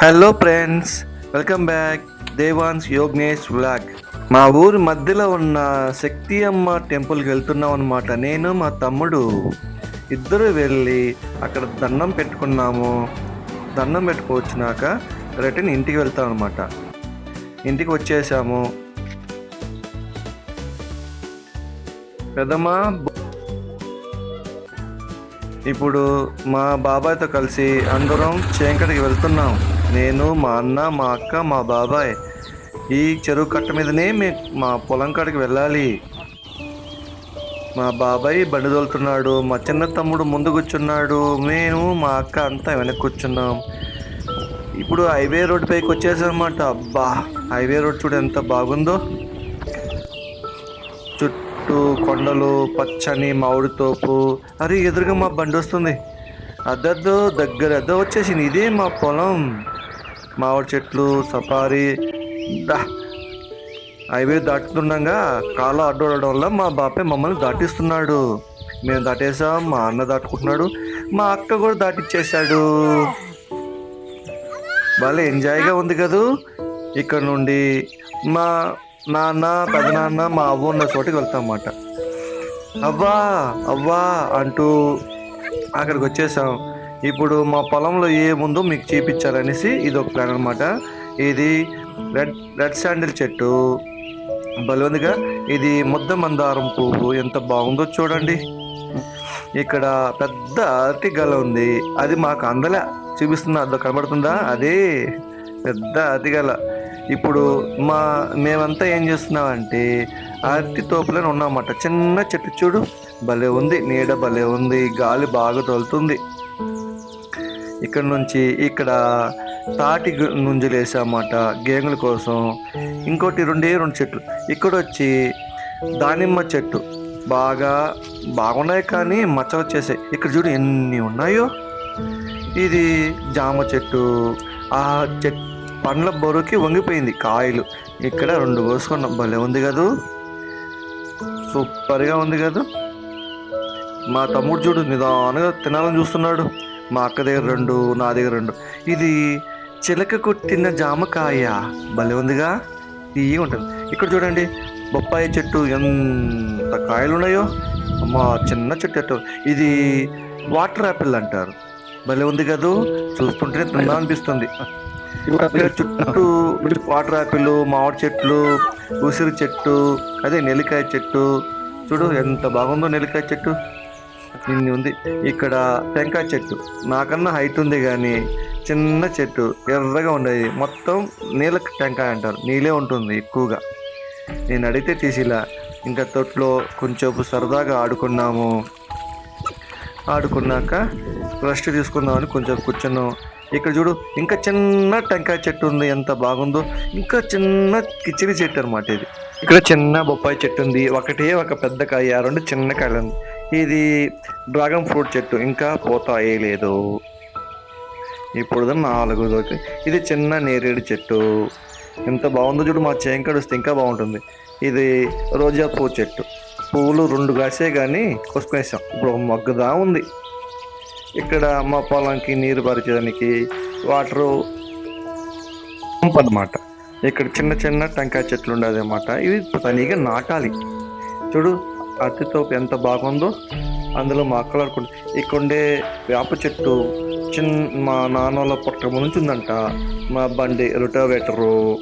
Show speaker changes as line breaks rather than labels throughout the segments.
Hello friends welcome back Devans Yognesh vlog మా ఊరి మధ్యలో ఉన్న శక్తి అమ్మ టెంపుల్కి వెళ్తున్నాం అనమాట నేను మా తమ్ముడు ఇద్దరు వెళ్ళి అక్కడ దండం పెట్టుకున్నాము. దండం పెట్టుకొచ్చినాక రిటర్న్ ఇంటికి వెళ్తాం అనమాట ఇంటికి వచ్చేసాము. పెదమా ఇప్పుడు మా బాబాయ్తో కలిసి అందరం చేంకటికి వెళ్తున్నాం. నేను మా అన్న మా అక్క మా బాబాయ్. ఈ చెరువు కట్ట మీదనే మే మా పొలం కాడికి వెళ్ళాలి. మా బాబాయ్ బండి తోలుతున్నాడు మా చిన్న తమ్ముడు ముందు కూర్చున్నాడు మేము మా అక్క అంతా వెనక్కి కూర్చున్నాం. ఇప్పుడు హైవే రోడ్ పైకి వచ్చేసామన్నమాట అబ్బా హైవే రోడ్ చూడు ఎంత బాగుందో. చుట్టూ కొండలు పచ్చని మామిడి తోపు. అరే ఎదురుగా మా బండి వస్తుంది. అద్దద్దో దగ్గర అద్దో వచ్చేసింది. ఇదే మా పొలం. మామిడి చెట్లు సఫారీ దా. హైవే దాటుతుండగా కాలు అడ్డోడడం వల్ల మా బాబాయ్ మమ్మల్ని దాటిస్తున్నాడు. మేము దాటేసాం మా అన్న దాటుకుంటున్నాడు మా అక్క కూడా దాటిచ్చేసాడు భలే ఎంజాయ్గా ఉంది కదూ. ఇక్కడ నుండి మా నాన్న పెదనాన్న మా అవ్వ ఉన్న చోటికి వెళ్తాం అన్నమాట అవ్వా అవ్వా అంటూ అక్కడికి వచ్చేసాం ఇప్పుడు మా పొలంలో ఏముందో మీకు చూపించాలనేసి ఇది ఒక ప్లాన్ అనమాట ఇది రెడ్ రెడ్ శాండిల్ చెట్టు. బలవందిగా ఇది ముద్ద మందారం పువ్వు. ఎంత బాగుందో చూడండి. ఇక్కడ పెద్ద అరటి గల ఉంది. అది మాకు అందలే. చూపిస్తుందా? అదో కనబడుతుందా? అదే పెద్ద అరటి గల. ఇప్పుడు మా మేమంతా ఏం చేస్తున్నామంటే అరటి తోపులను ఉన్నామన్నమాట. చిన్న చెట్టు చూడు. భలే ఉంది. నీడ భలే ఉంది. గాలి బాగా తోలుతుంది ఇక్కడ నుంచి ఇక్కడ తాటి నుంజులు వేసామాట గేంగుల కోసం. ఇంకోటి రెండే రెండు చెట్లు. ఇక్కడ వచ్చి దానిమ్మ చెట్టు. బాగా బాగున్నాయి కానీ మచ్చలు వచ్చేసాయి. ఇక్కడ చూడు ఎన్ని ఉన్నాయో. ఇది జామ చెట్టు. ఆ చెట్ పండ్ల బరువుకి వంగిపోయింది కాయలు. ఇక్కడ రెండు కోసుకున్నాం భలే ఉంది కదూ. సూపర్గా ఉంది కదూ. మా తమ్ముడు చూడు నిదానంగా తినాలని చూస్తున్నాడు. మా అక్క దగ్గర రెండు నా దగ్గర రెండు. ఇది చిలక కొట్టిన జామకాయ. భలే ఉందిగా. తీయ ఉంటుంది. ఇక్కడ చూడండి బొప్పాయి చెట్టు ఎంత కాయలు ఉన్నాయో అమ్మ చిన్న చెట్టు ఎట్టు ఇది వాటర్ యాపిల్ అంటారు. భలే ఉంది కదూ. చూస్తుంటేనే తిందా అనిపిస్తుంది. చుట్టూ వాటర్ యాపిల్ మామిడి చెట్లు ఉసిరి చెట్టు అదే నెల్లికాయ చెట్టు. చూడు ఎంత బాగుందో నెల్లికాయ చెట్టు. ఉంది. ఇక్కడ టెంకాయ చెట్టు. నాకన్నా హైట్ ఉంది కానీ చిన్న చెట్టు ఎర్రగా ఉండేది. మొత్తం నీళ్ళ టెంకాయ అంటారు. నీళ్ళే ఉంటుంది ఎక్కువగా. నేను అడిగితే తీసిలా. ఇంకా తొట్లో కొంచెంసేపు సరదాగా ఆడుకున్నాము. ఆడుకున్నాక రెస్ట్ తీసుకుందామని కొంచెం కూర్చున్నాం. ఇక్కడ చూడు ఇంకా చిన్న టెంకాయ చెట్టు ఉంది. ఎంత బాగుందో. ఇంకా చిన్న కిచిడి చెట్టు అనమాట ఇది. ఇక్కడ చిన్న బొప్పాయి చెట్టు ఉంది. ఒకటే ఒక పెద్ద కాయ రెండు చిన్న కాయలు ఉంది. ఇది డ్రాగన్ ఫ్రూట్ చెట్టు ఇంకా పూత వేయలేదు ఇప్పుడు నాలుగు ఇది చిన్న నేరేడు చెట్టు. ఎంత బాగుందో చూడు మా చేంకడు వస్తే ఇంకా బాగుంటుంది. ఇది రోజా పువ్వు చెట్టు. పువ్వులు రెండు కాసే కానీ కొసుకునేసాం. ఇప్పుడు ఒక మొగ్గదా ఉంది. ఇక్కడ మా పొలంకి నీరు పరిచడానికి వాటరు పంప్ అనమాట ఇక్కడ చిన్న చిన్న టెంకాయ చెట్లు ఉండదు అన్నమాట ఇవి తనీగా నాటాలి. చూడు అతితో ఎంత బాగుందో అందులో మా అక్కలు అనుకుంటు. ఇక్కడ ఉండే వేప చెట్టు చిన్న మా నాన్న వాళ్ళ పుట్ట నుంచి ఉందంట. మా బండి రొటావేటరు.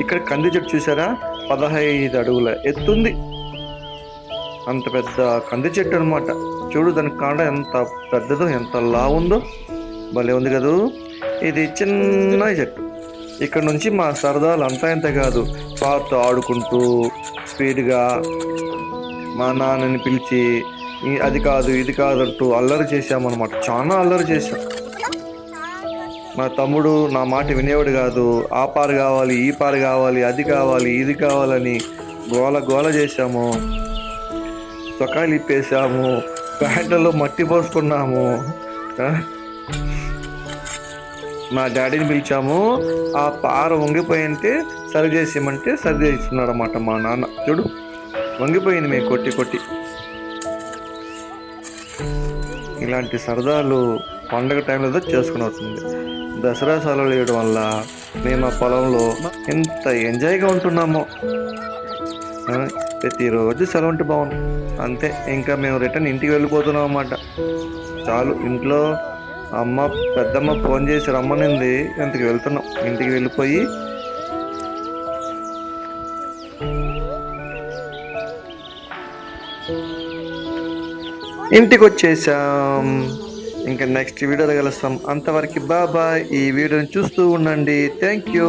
ఇక్కడ కంది చెట్టు చూసారా? పదహైదు అడుగుల ఎత్తుంది. అంత పెద్ద కంది చెట్టు అనమాట చూడు దాని కాండ ఎంత పెద్దదో ఎంత లా ఉందో భలే ఉంది కదూ. ఇది చిన్న చెట్టు. ఇక్కడ నుంచి మా సరదాలు అంతా ఇంత కాదు. పాపతో ఆడుకుంటూ స్పీడ్గా మా నాన్నని పిలిచి అది కాదు ఇది కాదు అంటూ అల్లరి చేశామన్నమాట. చాలా అల్లరి చేశాం. మా తమ్ముడు నా మాట వినేవాడు కాదు. ఆ పారు కావాలి ఈ పారు కావాలి అది కావాలి ఇది కావాలని గోల గోల చేశాము. చొక్కాలు ఇప్పేసాము ప్యాంట్లలో మట్టి పోసుకున్నాము. మా డాడీని పిలిచాము. ఆ పార వంగిపోయింటే సరి చేసేయమంటే సరి చేస్తున్నాడు అనమాట మా నాన్న. చూడు వంగిపోయింది మేము కొట్టి కొట్టి. ఇలాంటి సరదాలు పండగ టైంలో చేసుకుని అవుతుంది దసరా సెలవులు వేయడం వల్ల మేము ఆ పొలంలో ఎంత ఎంజాయ్గా ఉంటున్నామో. ప్రతిరోజు సెలవు ఉంటే బాగుంది అంతే ఇంకా మేము రిటర్న్ ఇంటికి వెళ్ళిపోతున్నాం అన్నమాట చాలు ఇంట్లో అమ్మ పెద్దమ్మ ఫోన్ చేసి రమ్మనింది. ఇంటికి వెళ్తున్నాం. ఇంటికి వెళ్ళిపోయి ఇంటికి వచ్చేసాం ఇంకా నెక్స్ట్ వీడియోలో కలుస్తాం. అంతవరకు బాబాయ్ ఈ వీడియోని చూస్తూ ఉండండి. Thank you